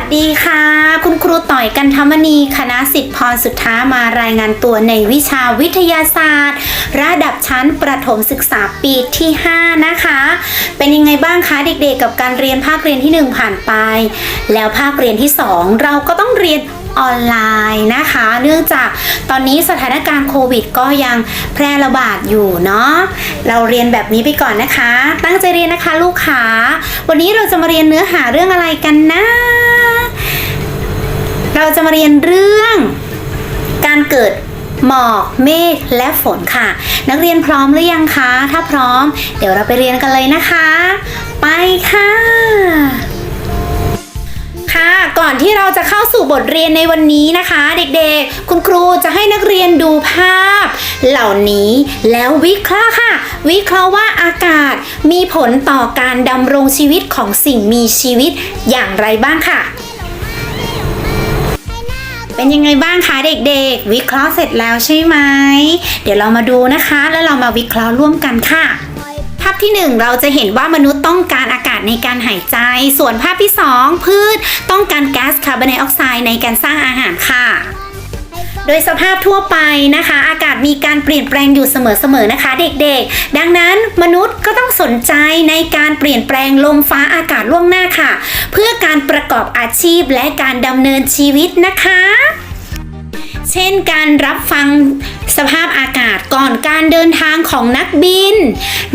วัสดีค่ะ คุณครูต่อยกันธรรมนีคณะสิทธิพรสุทธามารายงานตัวในวิชาวิทยาศาสตร์ ระดับชั้นประถมศึกษาปีที่ 5 นะคะ เป็นยังไงบ้างคะเด็กๆกับการเรียนภาคเรียนที่ 1 ผ่านไป แล้วภาคเรียนที่ 2 เราก็ต้องเรียนออนไลน์นะคะ เนื่องจากตอนนี้สถานการณ์โควิดก็ยังแพร่ระบาดอยู่เนาะเราเรียนแบบนี้ไปก่อนนะคะ ตั้งใจเรียนนะคะลูกค้าวันนี้เราจะมาเรียนเนื้อหาเรื่องอะไรกันนะ เราจะมาเรียนเรื่องการเกิดหมอกเมฆและฝนค่ะ นักเรียนพร้อมหรือยังคะ ถ้าพร้อม เดี๋ยวเราไปเรียนกันเลยนะคะ ไปค่ะ ค่ะก่อนที่เราจะเข้าสู่บทเรียนในวันนี้นะคะ เด็กๆ คุณครูจะให้นักเรียนดูภาพ เหล่านี้แล้ววิเคราะห์ค่ะ วิเคราะห์ว่าอากาศมีผลต่อการดำรงชีวิตของสิ่งมีชีวิตอย่างไรบ้างค่ะ เป็นยังไงบ้างคะเด็กๆ วิเคราะห์เสร็จแล้วใช่ไหม เดี๋ยวเรามาดูนะคะ แล้วเรามาวิเคราะห์ร่วมกันค่ะ ภาพที่ 1 เราจะเห็นว่ามนุษย์ต้องการอากาศในการหายใจ ส่วนภาพที่ 2 พืชต้องการก๊าซคาร์บอนไดออกไซด์ในการสร้างอาหารค่ะ โดยสภาพทั่วไปนะคะ อากาศมีการเปลี่ยนแปลงอยู่เสมอๆนะคะ เด็กๆ ดังนั้นมนุษย์ก็ต้องสนใจในการเปลี่ยนแปลงลมฟ้าอากาศล่วงหน้าค่ะ เพื่อการประกอบอาชีพและการดำเนินชีวิตนะคะเช่นการรับฟังสภาพอากาศก่อนการเดินทางของนักบิน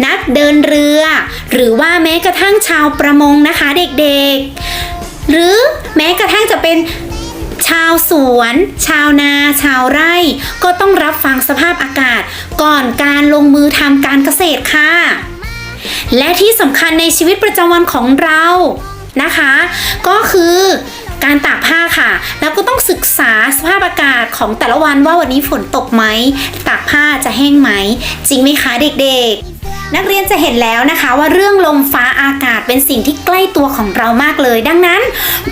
นักเดินเรือ หรือว่าแม้กระทั่งชาวประมงนะคะเด็กๆ หรือแม้กระทั่งจะเป็น ชาวสวน ชาวนา ชาวไร่ ก็ต้องรับฟังสภาพอากาศ ก่อนการลงมือทำการเกษตรค่ะ และที่สำคัญในชีวิตประจำวันของเรานะคะ ก็คือการตากผ้าค่ะ แล้วก็ต้องศึกษาสภาพอากาศของแต่ละวันว่าวันนี้ฝนตกไหม ตากผ้าจะแห้งไหม จริงไหมคะเด็กๆ นักเรียนจะเห็นแล้วนะคะว่าเรื่องลมฟ้าอากาศเป็นสิ่งที่ใกล้ตัวของเรามากเลย ดังนั้น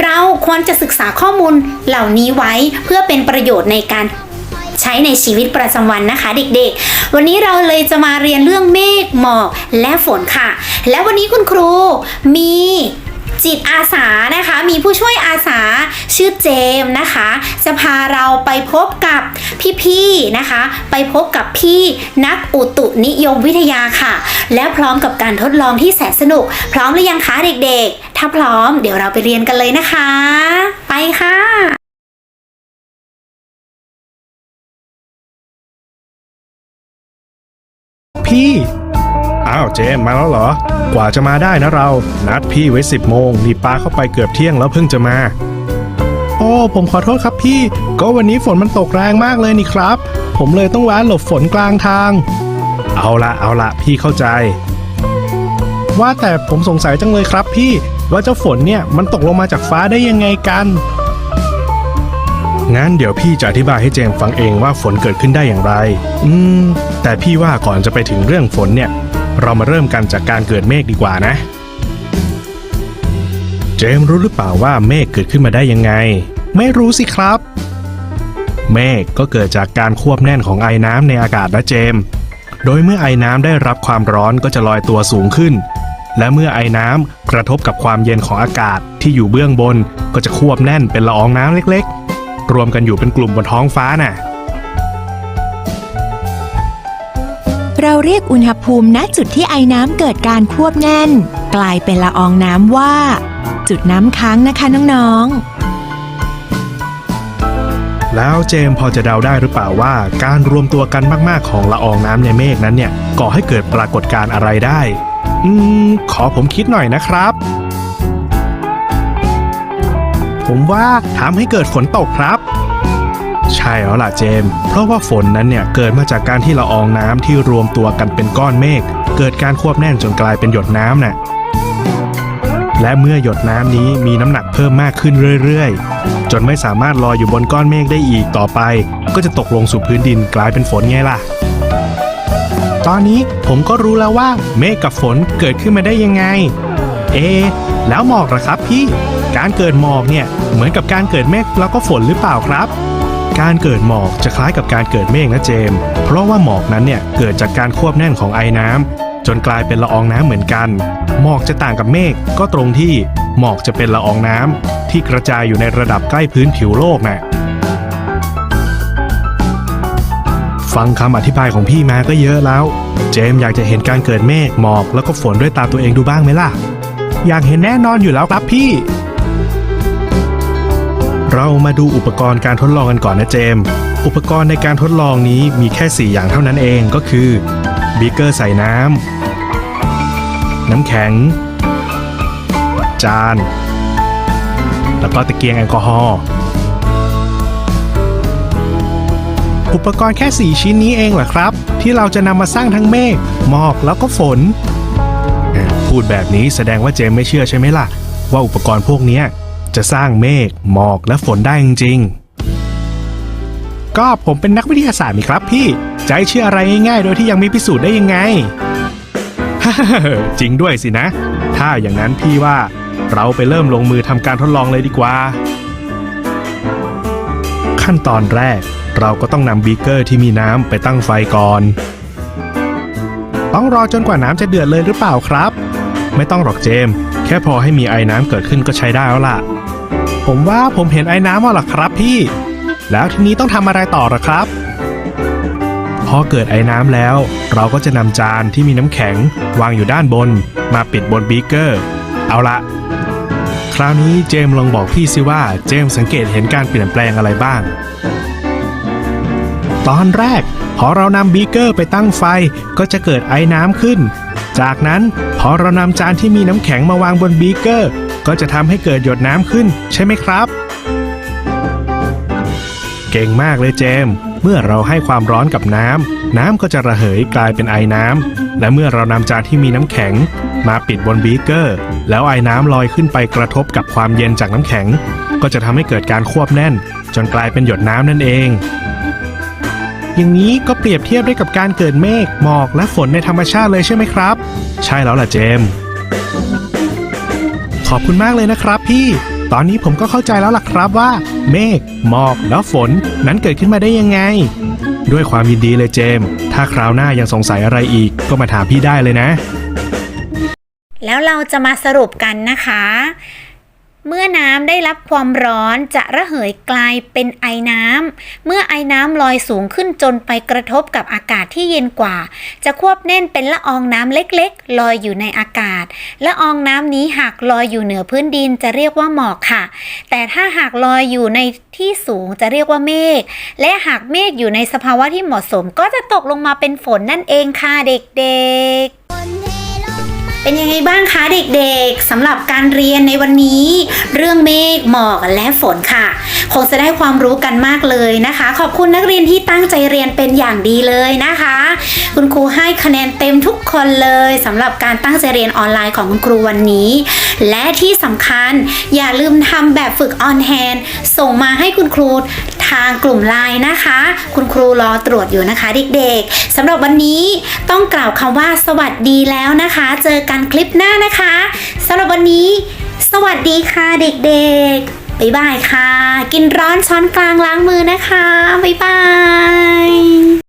เราควรจะศึกษาข้อมูลเหล่านี้ไว้เพื่อเป็นประโยชน์ในการใช้ในชีวิตประจำวันนะคะ เด็กๆ วันนี้เราเลยจะมาเรียนเรื่องเมฆหมอกและฝนค่ะ และวันนี้คุณครูมีจิตอาสานะคะ มีผู้ช่วยอาสาชื่อเจมนะคะ จะพาเราไปพบกับ พี่ๆนะคะ ไปพบกับพี่นักอุตุนิยมวิทยาค่ะ และพร้อมกับการทดลองที่แสนสนุก พร้อมหรือยังคะเด็กๆ ถ้าพร้อมเดี๋ยวเราไปเรียนกันเลยนะคะ ไปค่ะพี่อ้าวเจมส์มาแล้วเหรอ กว่าจะมาได้นะเรา นัดพี่ไว้สิบโมงนี่ปาเข้าไปเกือบเที่ยงแล้วเพิ่งจะมา โอ้ ผมขอโทษครับพี่ ก็วันนี้ฝนมันตกแรงมากเลยนี่ครับ ผมเลยต้องแวะหลบฝนกลางทาง เอาละเอาละพี่เข้าใจ ว่าแต่ผมสงสัยจังเลยครับพี่ว่าเจ้าฝนเนี่ยมันตกลงมาจากฟ้าได้ยังไงกัน งั้นเดี๋ยวพี่จะอธิบายให้เจมส์ฟังเองว่าฝนเกิดขึ้นได้อย่างไร อืม แต่พี่ว่าก่อนจะไปถึงเรื่องฝนเนี่ย เรามาเริ่มกันจากการเกิดเมฆดีกว่านะ เจมรู้หรือเปล่าว่าเมฆเกิดขึ้นมาได้ยังไง ไม่รู้สิครับ เมฆก็เกิดจากการควบแน่นของไอ้น้ำในอากาศนะเจม โดยเมื่อไอ้น้ำได้รับความร้อนก็จะลอยตัวสูงขึ้น และเมื่อไอ้น้ำกระทบกับความเย็นของอากาศที่อยู่เบื้องบนก็จะควบแน่นเป็นละอองน้ำเล็ก ๆ รวมกันอยู่เป็นกลุ่มบนท้องฟ้าน่ะ เราเรียกอุณหภูมิณจุดที่ไอน้ำเกิดการควบแน่น กลายเป็นละอองน้ำว่า จุดน้ำค้างนะคะน้องๆ แล้วเจมพอจะเดาได้หรือเปล่าว่า การรวมตัวกันมากๆของละอองน้ำในเมฆนั้นเนี่ยก่อให้เกิดปรากฏการณ์อะไรได้ อืม ขอผมคิดหน่อยนะครับ ผมว่าทำให้เกิดฝนตกครับ ใช่แล้วล่ะเจมส์เพราะว่าฝนนั้นเนี่ยเกิดมาจากการที่ละอองน้ำที่รวมตัวกันเป็นก้อนเมฆเกิดการควบแน่นจนกลายเป็นหยดน้ำน่ะและเมื่อหยดน้ำนี้มีน้ำหนักเพิ่มมากขึ้นเรื่อยๆ จนไม่สามารถลอยอยู่บนก้อนเมฆได้อีกต่อไป ก็จะตกลงสู่พื้นดินกลายเป็นฝนไงล่ะ ตอนนี้ผมก็รู้แล้วว่าเมฆกับฝนเกิดขึ้นมาได้ยังไง เอะแล้วหมอกล่ะครับพี่ การเกิดหมอกเนี่ยเหมือนกับการเกิดเมฆแล้วก็ฝนหรือเปล่าครับ การเกิดหมอกจะคล้ายกับการเกิดเมฆนะเจม เพราะว่าหมอกนั้นเนี่ยเกิดจากการควบแน่นของไอน้ำจนกลายเป็นละอองน้ำเหมือนกัน หมอกจะต่างกับเมฆก็ตรงที่หมอกจะเป็นละอองน้ำที่กระจายอยู่ในระดับใกล้พื้นผิวโลกน่ะฟังคำอธิบายของพี่มาก็เยอะแล้ว เจมอยากจะเห็นการเกิดเมฆหมอกแล้วก็ฝนด้วยตาตัวเองดูบ้างไหมล่ะ อยากเห็นแน่นอนอยู่แล้วครับพี่ เรามาดูอุปกรณ์การทดลองกันก่อนนะเจมส์อุปกรณ์ในการทดลองนี้มีแค่ 4 อย่างเท่านั้นเองก็คือบีเกอร์ใส่น้ำ น้ำแข็ง จาน แล้วก็ตะเกียงแอลกอฮอล์ อุปกรณ์แค่ 4 ชิ้นนี้เองเหรอครับ ที่เราจะนำมาสร้างทั้งเมฆหมอกแล้วก็ฝน พูดแบบนี้แสดงว่าเจมไม่เชื่อใช่ไหมล่ะ ว่าอุปกรณ์พวกเนี้ย จะสร้างเมฆหมอกและฝนได้จริงๆ ก็ผมเป็นนักวิทยาศาสตร์นี่ครับพี่จะให้เชื่ออะไรง่ายๆ โดยที่ยังไม่พิสูจน์ได้ยังไง จริงด้วยสินะ ถ้าอย่างนั้นพี่ว่าเราไปเริ่มลงมือทำการทดลองเลยดีกว่า ขั้นตอนแรกเราก็ต้องนำบีเกอร์ที่มีน้ำไปตั้งไฟก่อน ต้องรอจนกว่าน้ำจะเดือดเลยหรือเปล่าครับ ไม่ต้องหรอกเจม แค่พอให้มีไอ้น้ำเกิดขึ้นก็ใช้ได้แล้วล่ะ ผมว่าผมเห็นไอ้น้ำแล้วล่ะครับพี่ แล้วทีนี้ต้องทำอะไรต่อหรอครับ พอเกิดไอ้น้ำแล้ว เราก็จะนำจานที่มีน้ำแข็ง วางอยู่ด้านบน มาปิดบนบีเกอร์ เอาละคราวนี้เจมลองบอกพี่สิว่าเจมส์สังเกตเห็นการเปลี่ยนแปลงอะไรบ้าง ตอนแรก พอเรานำบีเกอร์ไปตั้งไฟก็จะเกิดไอ้น้ำขึ้น จากนั้นพอเรานำจานที่มีน้ำแข็งมาวางบนบีเกอร์ ก็จะทำให้เกิดหยดน้ำขึ้นใช่ไหมครับ เก่งมากเลยเจม เมื่อเราให้ความร้อนกับน้ำน้ำก็จะระเหยกลายเป็นไอน้ำและเมื่อเรานำจานที่มีน้ำแข็ง มาปิดบนบีเกอร์ แล้วไอน้ำลอยขึ้นไปกระทบกับความเย็นจากน้ำแข็ง ก็จะทำให้เกิดการควบแน่น จนกลายเป็นหยดน้ำนั่นเองอย่างนี้ก็เปรียบเทียบได้กับการเกิดเมฆหมอกและฝนในธรรมชาติเลยใช่ไหมครับ ใช่แล้วล่ะเจมส์ ขอบคุณมากเลยนะครับพี่ ตอนนี้ผมก็เข้าใจแล้วล่ะครับว่า เมฆหมอกแล้วฝนนั้นเกิดขึ้นมาได้ยังไง ด้วยความยินดีเลยเจม ถ้าคราวหน้ายังสงสัยอะไรอีกก็มาถามพี่ได้เลยนะ แล้วเราจะมาสรุปกันนะคะ เมื่อน้ำได้รับความร้อนจะระเหยกลายเป็นไอน้ำ เมื่อไอน้ำลอยสูงขึ้นจนไปกระทบกับอากาศที่เย็นกว่า จะควบแน่นเป็นละอองน้ำเล็กๆ ลอยอยู่ในอากาศ ละอองน้ำนี้หากลอยอยู่เหนือพื้นดินจะเรียกว่าหมอกค่ะ แต่ถ้าหากลอยอยู่ในที่สูงจะเรียกว่าเมฆ และหากเมฆอยู่ในสภาวะที่เหมาะสม ก็จะตกลงมาเป็นฝนนั่นเองค่ะเด็กๆ เป็นยังไงบ้างคะเด็กๆสำหรับการเรียนในวันนี้ เรื่องเมฆหมอกและฝนค่ะ คงจะได้ความรู้กันมากเลยนะคะ ขอบคุณนักเรียนที่ตั้งใจเรียนเป็นอย่างดีเลยนะคะ คุณครูให้คะแนนเต็มทุกคนเลยสำหรับการตั้งใจเรียนออนไลน์ของคุณครูวันนี้ และที่สำคัญอย่าลืมทำแบบฝึกออนแฮนส่งมาให้คุณครู ทางกลุ่มไลน์นะคะ คุณครูรอตรวจอยู่นะคะเด็กๆสำหรับวันนี้ต้องกล่าวคำว่าสวัสดีแล้วนะคะ เจอกันคลิปหน้านะคะสำหรับวันนี้ สวัสดีค่ะเด็กๆบ๊ายบายค่ะ กินร้อนช้อนกลางล้างมือนะคะบ๊ายบาย